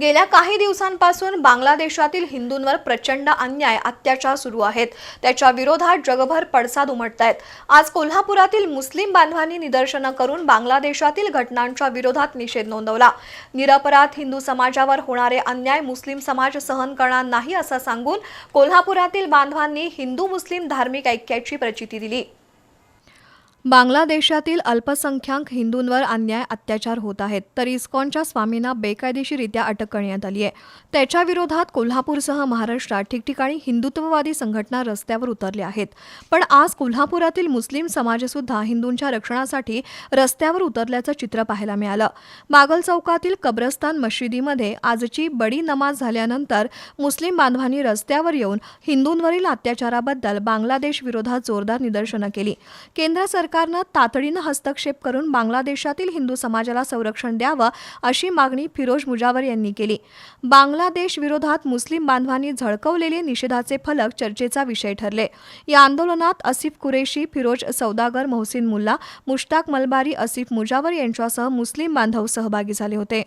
गेल्या काही दिवसांपासून बांगलादेशातील हिंदूंवर प्रचंड अन्याय अत्याचार सुरू आहेत. त्याच्या विरोधात जगभर पडसाद उमटत आहेत. आज कोल्हापुरातील मुस्लिम बांधवांनी निदर्शनं करून बांगलादेशातील घटनांच्या विरोधात निषेध नोंदवला. निरपराध हिंदू समाजावर होणारे अन्याय मुस्लिम समाज सहन करणार नाही असं सांगून कोल्हापुरातील बांधवांनी हिंदू मुस्लिम धार्मिक ऐक्याची प्रचिती दिली. बांगलादेशातील अल्पसंख्याक हिंदूंवर अन्याय अत्याचार होत आहेत. तर इस्कॉनच्या स्वामींना बेकायदेशीरित्या अटक करण्यात आली आहे. त्याच्या विरोधात कोल्हापूरसह महाराष्ट्रात ठिकठिकाणी हिंदुत्ववादी संघटना रस्त्यावर उतरल्या आहेत. पण आज कोल्हापुरातील मुस्लिम समाजसुद्धा हिंदूंच्या रक्षणासाठी रस्त्यावर उतरल्याचं चित्र पाहायला मिळालं. बागल चौकातील कब्रस्तान मशिदीमध्ये आजची बडी नमाज झाल्यानंतर मुस्लिम बांधवांनी रस्त्यावर येऊन हिंदूंवरील अत्याचाराबद्दल बांगलादेश विरोधात जोरदार निदर्शनं केली. केंद्र सरकार सरकारनं तातडीनं हस्तक्षेप करून बांगलादेशातील हिंदू समाजाला संरक्षण द्यावं अशी मागणी फिरोज मुजावर यांनी केली. बांगलादेश विरोधात मुस्लिम बांधवांनी झळकवलेले निषेधाचे फलक चर्चेचा विषय ठरले. या आंदोलनात असिफ कुरेशी फिरोज सौदागर मोहसिन मुल्ला मुश्ताक मलबारी असिफ मुजावर यांच्यासह मुस्लिम बांधव सहभागी झाले होते.